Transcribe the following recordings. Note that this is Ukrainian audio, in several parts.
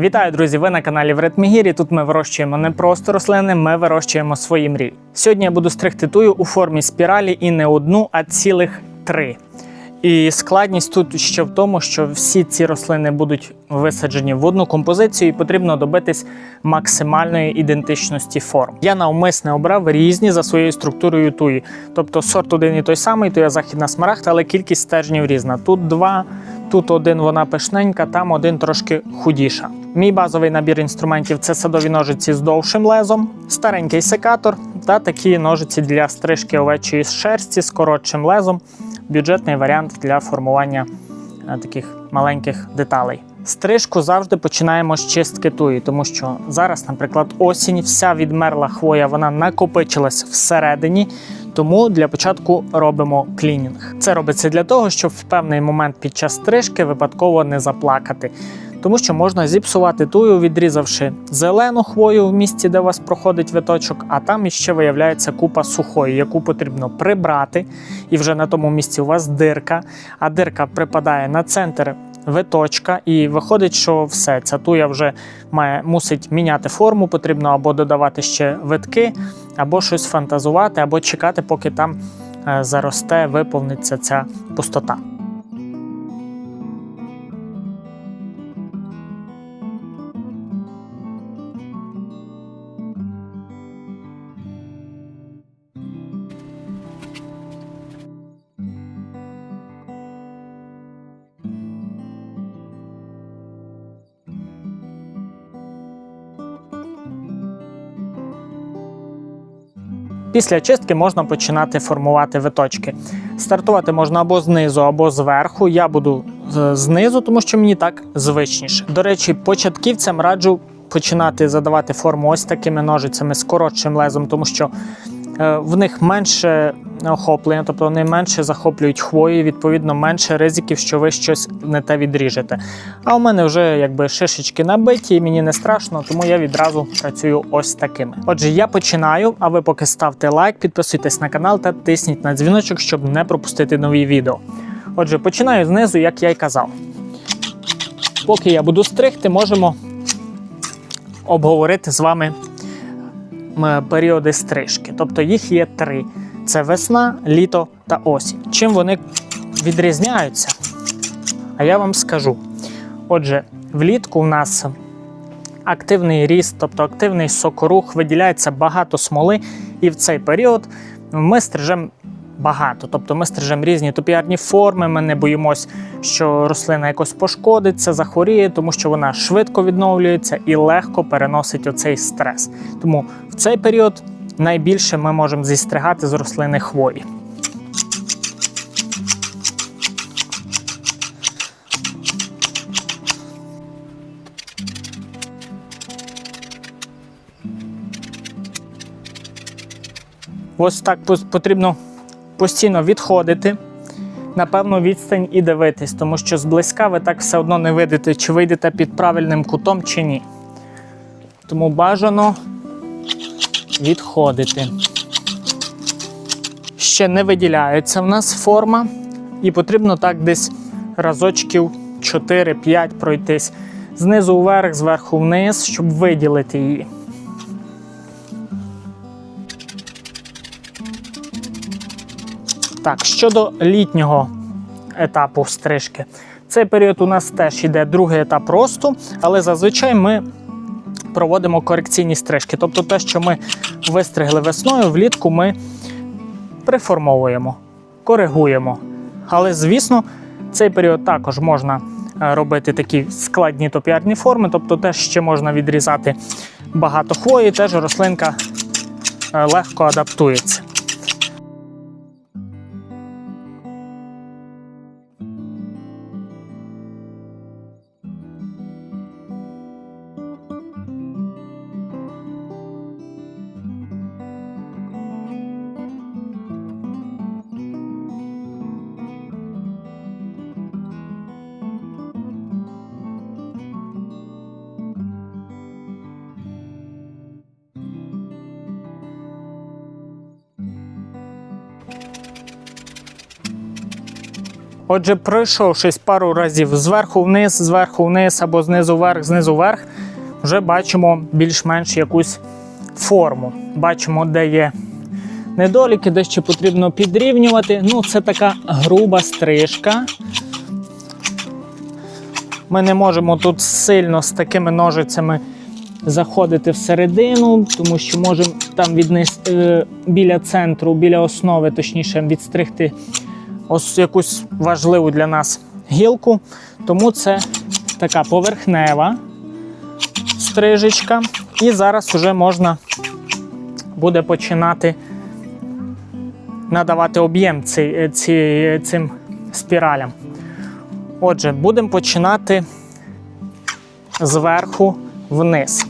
Вітаю, друзі! Ви на каналі в Ретмігірі. Тут ми вирощуємо не просто рослини, ми вирощуємо свої мрії. Сьогодні я буду стригти тую у формі спіралі і не одну, а цілих три. І складність тут ще в тому, що всі ці рослини будуть висаджені в одну композицію, і потрібно добитись максимальної ідентичності форм. Я навмисне обрав різні за своєю структурою туї. Тобто сорт один і той самий, то є західна смарагда, але кількість стержнів різна. Тут два, тут один вона пишненька, там один трошки худіша. Мій базовий набір інструментів це садові ножиці з довшим лезом, старенький секатор та такі ножиці для стрижки овечої шерсті з коротшим лезом бюджетний варіант для формування е, таких маленьких деталей. Стрижку завжди починаємо з чистки туї, тому що зараз, наприклад, осінь, вся відмерла хвоя, вона накопичилась всередині. Тому для початку робимо клінінг. Це робиться для того, щоб в певний момент під час стрижки випадково не заплакати. Тому що можна зіпсувати тую, відрізавши зелену хвою в місці, де у вас проходить виточок, а там іще виявляється купа сухої, яку потрібно прибрати. І вже на тому місці у вас дирка, а дирка припадає на центр виточка, і виходить, що все, ця туя вже має, мусить міняти форму, потрібно або додавати ще витки, або щось фантазувати, або чекати, поки там е, заросте, виповниться ця пустота. Після чистки можна починати формувати виточки. Стартувати можна або знизу, або зверху. Я буду е, знизу, тому що мені так звичніше. До речі, початківцям раджу починати задавати форму ось такими ножицями з коротшим лезом, тому що е, в них менше охоплення, тобто вони менше захоплюють хвої, відповідно, менше ризиків, що ви щось не те відріжете. А у мене вже якби шишечки набиті, і мені не страшно, тому я відразу працюю ось такими. Отже, я починаю. А ви поки ставте лайк, підписуйтесь на канал та тисніть на дзвіночок, щоб не пропустити нові відео. Отже, починаю знизу, як я й казав. Поки я буду стригти, можемо обговорити з вами періоди стрижки. Тобто їх є три: це весна, літо та осінь. Чим вони відрізняються? А я вам скажу. Отже, влітку в нас активний ріст, тобто активний сокорух, виділяється багато смоли, і в цей період ми стрижемо багато. Тобто ми стрижемо різні топіарні форми, ми не боїмось, що рослина якось пошкодиться, захворіє, тому що вона швидко відновлюється і легко переносить оцей стрес. Тому в цей період найбільше ми можемо зістригати з рослини хвої. Ось так потрібно постійно відходити на певну відстань і дивитись, тому що зблизька ви так все одно не видите, чи вийдете під правильним кутом, чи ні. Тому бажано відходити. Ще не виділяється в нас форма, і потрібно так десь разочків 4-5 пройтись знизу вверх, зверху вниз, щоб виділити її. Так, щодо літнього етапу стрижки, цей період у нас теж йде другий етап росту, але зазвичай ми проводимо корекційні стрижки. Тобто те, що ми вистригли весною, влітку ми приформовуємо, коригуємо. Але, звісно, цей період також можна е, робити такі складні топіарні форми, тобто теж ще можна відрізати багато хвої, теж рослинка е, легко адаптується. Отже, пройшовшись пару разів зверху вниз, зверху вниз або знизу вверх, знизу вверх, вже бачимо більш-менш якусь форму. Бачимо, де є недоліки, де ще потрібно підрівнювати. Ну, це така груба стрижка. Ми не можемо тут сильно з такими ножицями заходити всередину, тому що можемо там віднес, е, біля центру, біля основи, точніше, відстригти ось якусь важливу для нас гілку. Тому це така поверхнева стрижечка. І зараз вже можна буде починати надавати об'єм ці, ці, цим спіралям. Отже, будемо починати зверху вниз.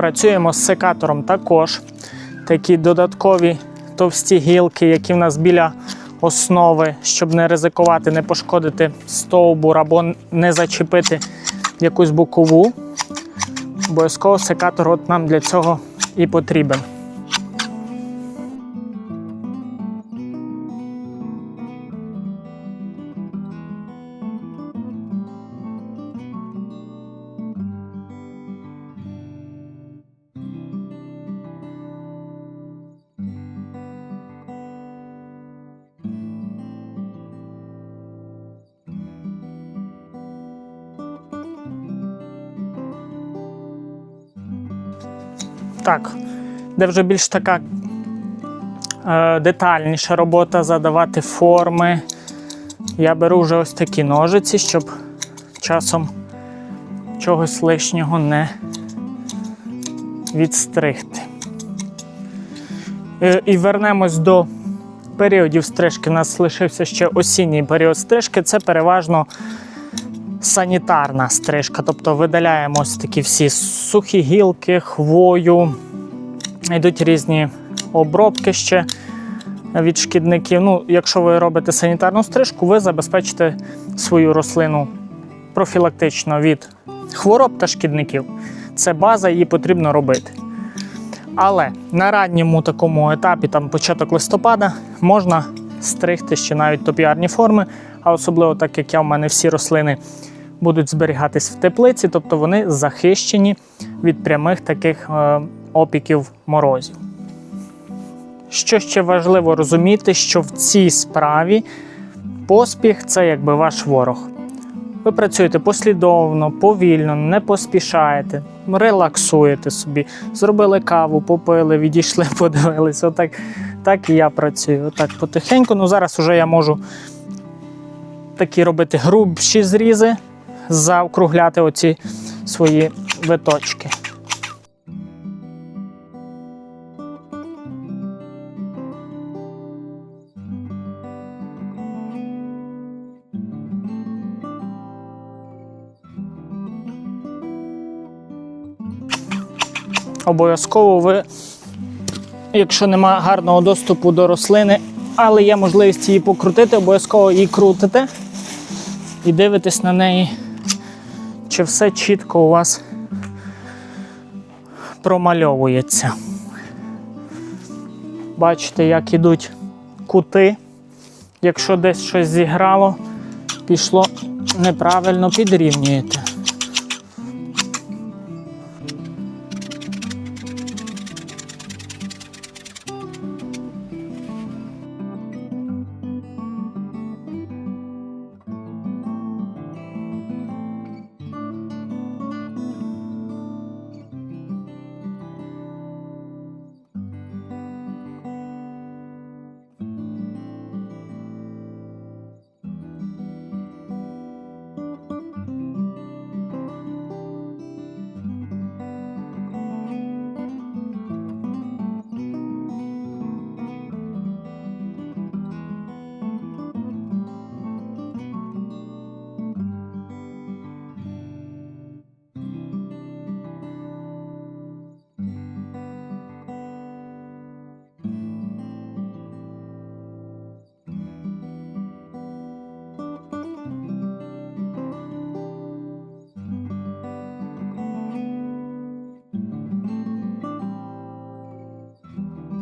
Працюємо з секатором також. Такі додаткові товсті гілки, які в нас біля основи, щоб не ризикувати, не пошкодити стовбур або не зачепити якусь бокову. Обов'язково секатор от нам для цього і потрібен. Так, де вже більш така е, детальніша робота, задавати форми. Я беру вже ось такі ножиці, щоб часом чогось лишнього не відстригти. Е, і вернемось до періодів стрижки. У нас лишився ще осінній період стрижки. Це переважно санітарна стрижка, тобто видаляємо ось такі всі сухі гілки, хвою, йдуть різні обробки ще від шкідників. Ну, Якщо ви робите санітарну стрижку, ви забезпечите свою рослину профілактично від хвороб та шкідників. Це база, її потрібно робити. Але на ранньому такому етапі, там початок листопада, можна стригти ще навіть топіарні форми, а особливо так як я в мене всі рослини будуть зберігатись в теплиці, тобто вони захищені від прямих таких е, опіків морозів. Що ще важливо розуміти, що в цій справі поспіх це якби ваш ворог. Ви працюєте послідовно, повільно, не поспішаєте, релаксуєте собі, зробили каву, попили, відійшли, подивилися. Отак так і я працюю. Отак потихеньку. Ну зараз вже я можу такі робити грубші зрізи, заокругляти оці свої виточки. Обов'язково ви, якщо нема гарного доступу до рослини, але є можливість її покрутити, обов'язково її крутите і дивитесь на неї, чи все чітко у вас промальовується. Бачите, як ідуть кути. Якщо десь щось зіграло, пішло неправильно, підрівнюєте.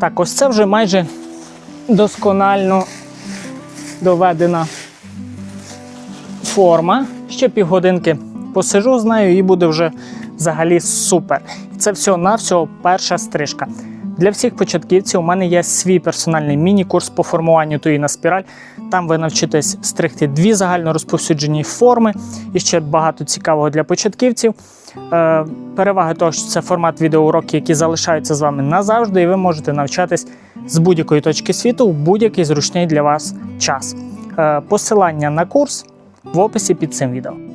Так, ось це вже майже досконально доведена форма. Ще півгодинки посижу з нею і буде вже взагалі супер. Це все-навсього перша стрижка. Для всіх початківців у мене є свій персональний міні-курс по формуванню туї на спіраль. Там ви навчитесь стригти дві загально розповсюджені форми і ще багато цікавого для початківців. Е, переваги того, що це формат відеоуроків, які залишаються з вами назавжди, і ви можете навчатись з будь-якої точки світу в будь-який зручний для вас час. Е, посилання на курс в описі під цим відео.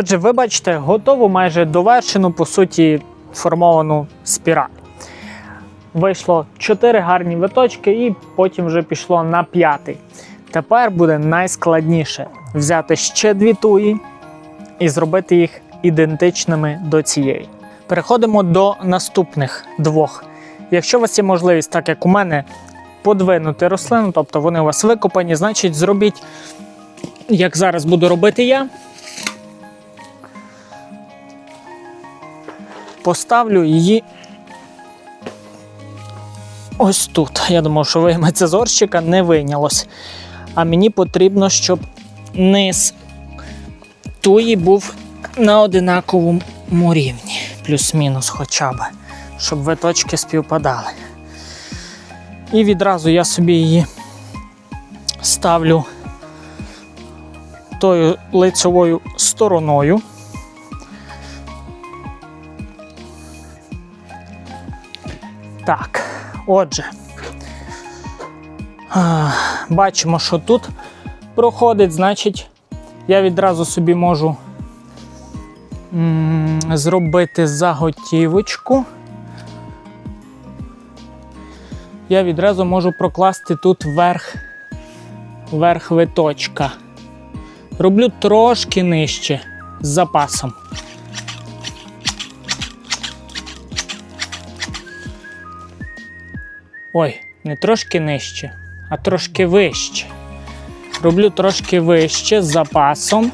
Отже, ви бачите готову майже довершену, по суті, формовану спіраль. Вийшло 4 гарні виточки, і потім вже пішло на п'ятий. Тепер буде найскладніше взяти ще дві туї і зробити їх ідентичними до цієї. Переходимо до наступних двох. Якщо у вас є можливість, так як у мене, подвинути рослину, тобто вони у вас викопані, значить зробіть, як зараз буду робити я. Поставлю її ось тут. Я думав, що вийметься з горщика, не вийнялось. А мені потрібно, щоб низ туї був на одинаковому рівні, плюс-мінус хоча б, щоб виточки співпадали. І відразу я собі її ставлю тою лицевою стороною. Так, отже, бачимо, що тут проходить, значить, я відразу собі можу зробити заготівочку. Я відразу можу прокласти тут верх, верх виточка. Роблю трошки нижче з запасом. Ой, не трошки нижче, а трошки вище. Роблю трошки вище з запасом.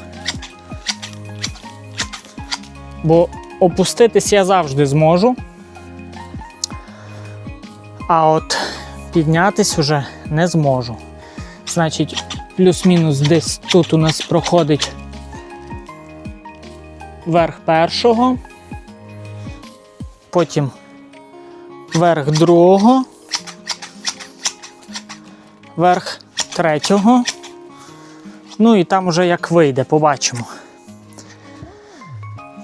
Бо опуститись я завжди зможу. А от піднятись уже не зможу. Значить, плюс-мінус десь тут у нас проходить верх першого, потім верх другого верх третього. Ну і там уже як вийде, побачимо.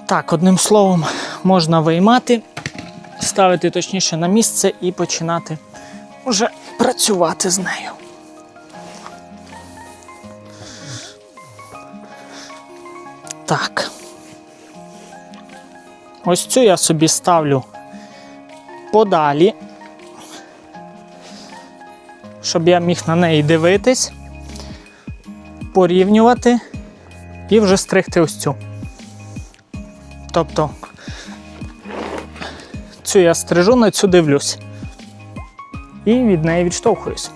Так, одним словом, можна виймати, ставити точніше на місце і починати вже працювати з нею. Так. Ось цю я собі ставлю подалі щоб я міг на неї дивитись, порівнювати і вже стригти ось цю. Тобто цю я стрижу, на цю дивлюсь. І від неї відштовхуюсь.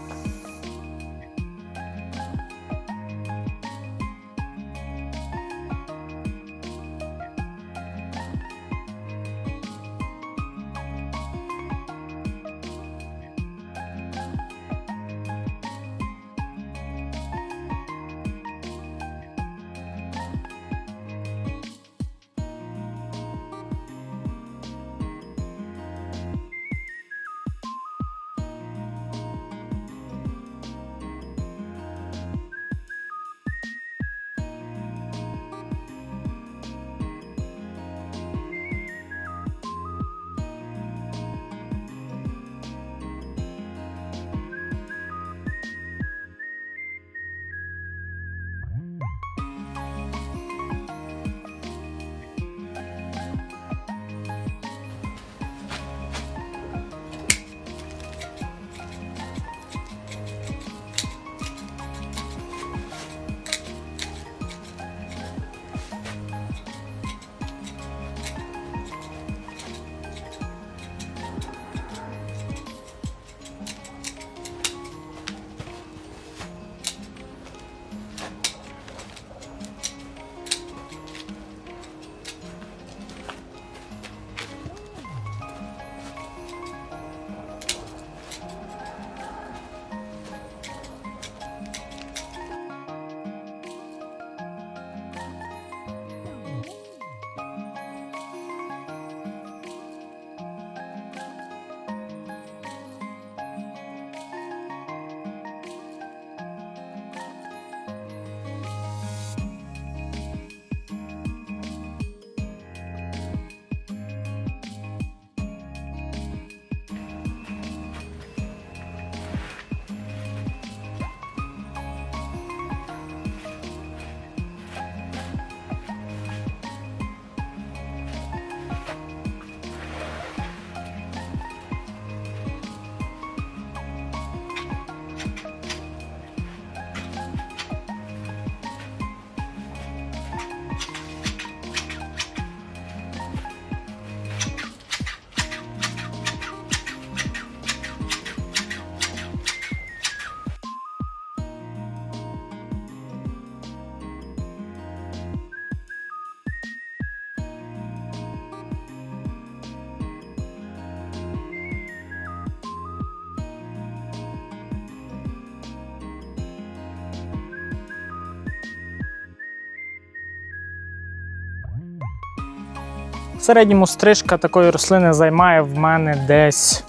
В середньому стрижка такої рослини займає в мене десь,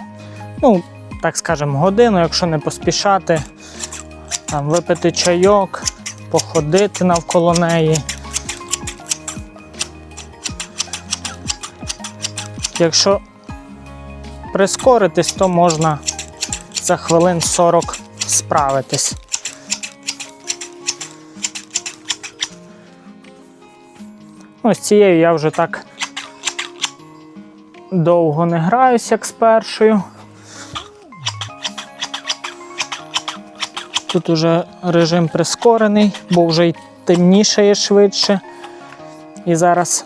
ну, так скажемо, годину, якщо не поспішати. Там, випити чайок, походити навколо неї. Якщо прискоритись, то можна за хвилин 40 справитись. Ну, з цією я вже так довго не граюсь, як з першою. Тут уже режим прискорений, бо вже й темнішає швидше. І зараз,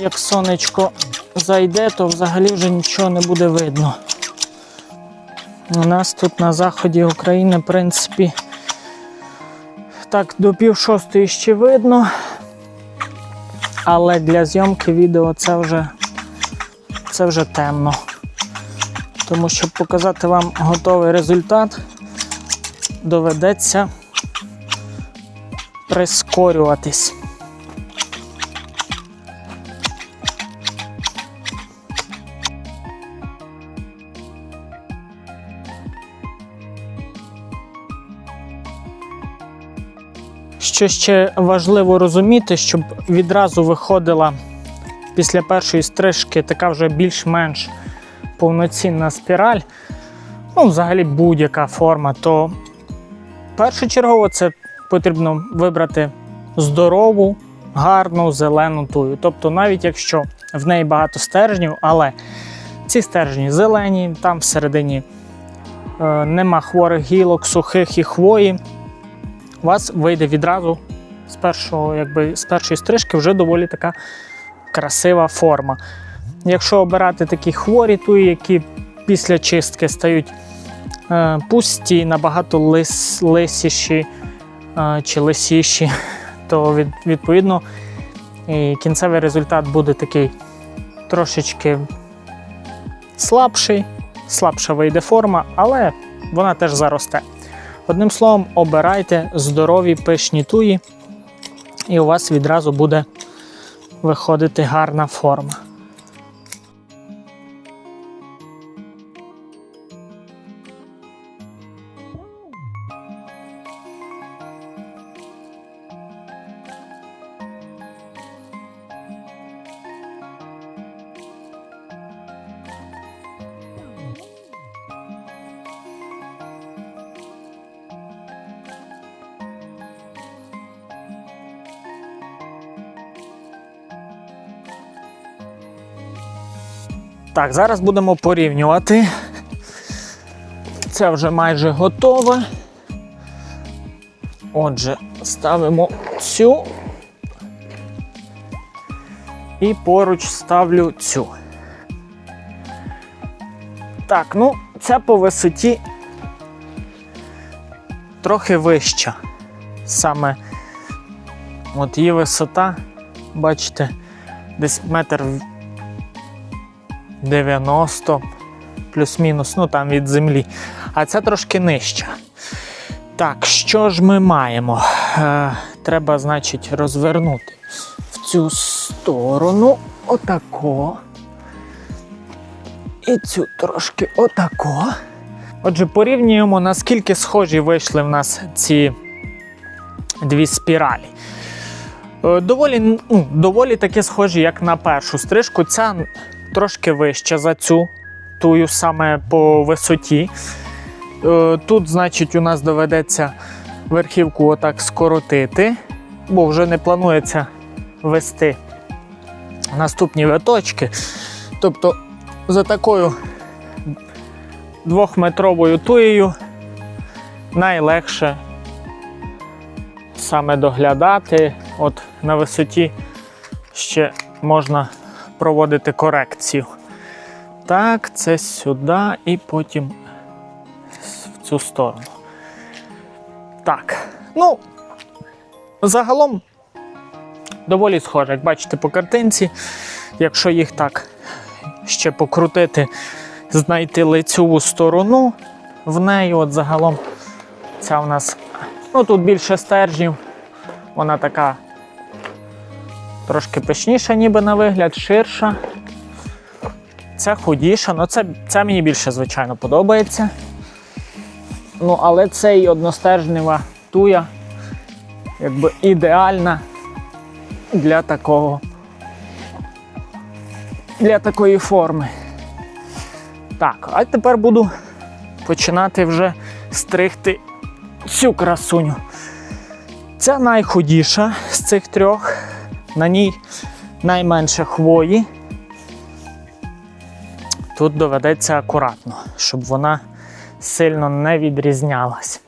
як сонечко зайде, то взагалі вже нічого не буде видно. У нас тут на заході України, в принципі, так, до пів шостої ще видно. Але для зйомки відео це вже, це вже темно. Тому щоб показати вам готовий результат, доведеться прискорюватись. Що ще важливо розуміти, щоб відразу виходила після першої стрижки така вже більш-менш повноцінна спіраль, ну, взагалі будь-яка форма, то першочергово це потрібно вибрати здорову, гарну зелену тую. Тобто, навіть якщо в неї багато стержнів, але ці стержні зелені, там всередині е, нема хворих гілок, сухих і хвої у вас вийде відразу з першого, якби, з першої стрижки вже доволі така красива форма. Якщо обирати такі хворі туї, які після чистки стають е, пусті, набагато лис, лисіші е, чи лисіші, то від, відповідно і кінцевий результат буде такий трошечки слабший, слабша вийде форма, але вона теж заросте. Одним словом, обирайте здорові пишні туї, і у вас відразу буде виходити гарна форма. Так, зараз будемо порівнювати. Це вже майже готове. Отже, ставимо цю і поруч ставлю цю. Так, ну, ця по висоті трохи вища. Саме от її висота, бачите, десь метр 90 плюс-мінус, ну там від землі. А ця трошки нижча. Так, що ж ми маємо? Е, треба, значить, розвернути в цю сторону отако. І цю трошки отако. Отже, порівнюємо, наскільки схожі вийшли в нас ці дві спіралі. Е, Доволі, ну, доволі таки схожі, як на першу стрижку. Ця трошки вища за цю, тую саме по висоті. Е, Тут, значить, у нас доведеться верхівку отак скоротити, бо вже не планується вести наступні виточки. Тобто за такою двохметровою туєю найлегше саме доглядати. От на висоті ще можна проводити корекцію. Так, це сюди і потім в цю сторону. Так, ну, загалом доволі схоже, як бачите по картинці. Якщо їх так ще покрутити, знайти лицьову сторону в неї, от загалом ця у нас, ну тут більше стержнів, вона така Трошки пишніша, ніби на вигляд, ширша. Ця худіша, ну це, це мені більше, звичайно, подобається. Ну, але цей одностержнева туя якби ідеальна для такого. Для такої форми. Так, а тепер буду починати вже стригти цю красуню. Ця найхудіша з цих трьох. На ній найменше хвої. Тут доведеться акуратно, щоб вона сильно не відрізнялась.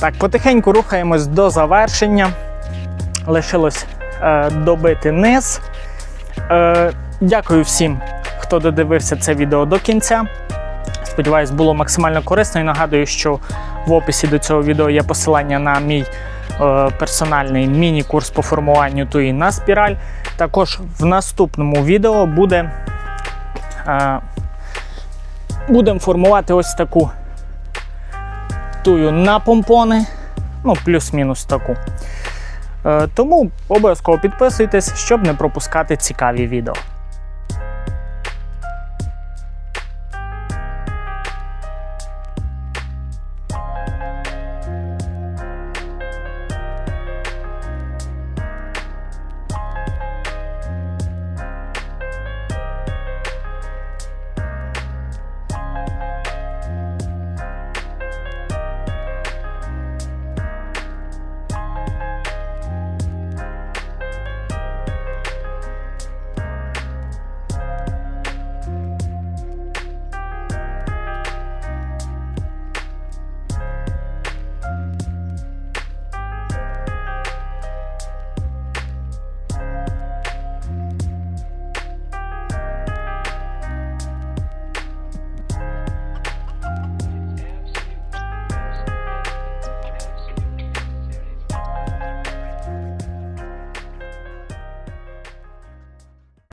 Так, потихеньку рухаємось до завершення. Лишилось е, добити низ. Е, дякую всім, хто додивився це відео до кінця. Сподіваюсь, було максимально корисно і нагадую, що в описі до цього відео є посилання на мій е, персональний міні-курс по формуванню туї на спіраль. Також в наступному відео буде. Е, Будемо формувати ось таку тую на помпони, ну, плюс-мінус таку. Е, тому обов'язково підписуйтесь, щоб не пропускати цікаві відео.